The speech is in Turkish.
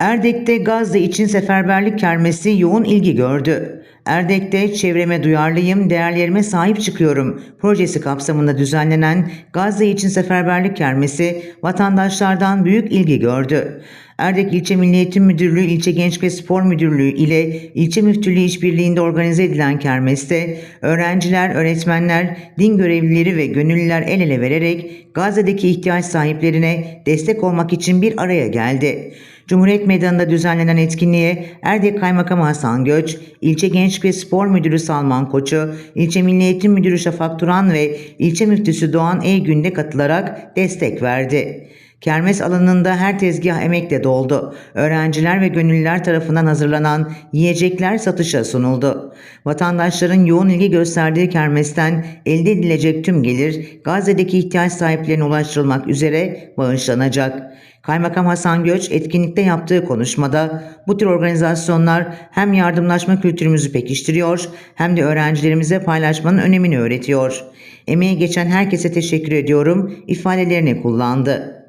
Erdek'te Gazze için seferberlik kermesi yoğun ilgi gördü. Erdek'te çevreme duyarlıyım, değerlerime sahip çıkıyorum projesi kapsamında düzenlenen Gazze için seferberlik kermesi vatandaşlardan büyük ilgi gördü. Erdek İlçe Milli Eğitim Müdürlüğü, İlçe Genç ve Spor Müdürlüğü ile İlçe Müftülüğü işbirliğinde organize edilen kermeste öğrenciler, öğretmenler, din görevlileri ve gönüllüler el ele vererek Gazze'deki ihtiyaç sahiplerine destek olmak için bir araya geldi. Cumhuriyet Meydanı'nda düzenlenen etkinliğe Erdek Kaymakamı Hasan Göç, İlçe Genç ve Spor Müdürü Salman Koçu, İlçe Milli Eğitim Müdürü Şafak Turan ve İlçe Müftüsü Doğan Eygün de katılarak destek verdi. Kermes alanında her tezgah emekle doldu. Öğrenciler ve gönüllüler tarafından hazırlanan yiyecekler satışa sunuldu. Vatandaşların yoğun ilgi gösterdiği kermesten elde edilecek tüm gelir Gazze'deki ihtiyaç sahiplerine ulaştırılmak üzere bağışlanacak. Kaymakam Hasan Göç etkinlikte yaptığı konuşmada bu tür organizasyonlar hem yardımlaşma kültürümüzü pekiştiriyor hem de öğrencilerimize paylaşmanın önemini öğretiyor. Emeği geçen herkese teşekkür ediyorum ifadelerini kullandı.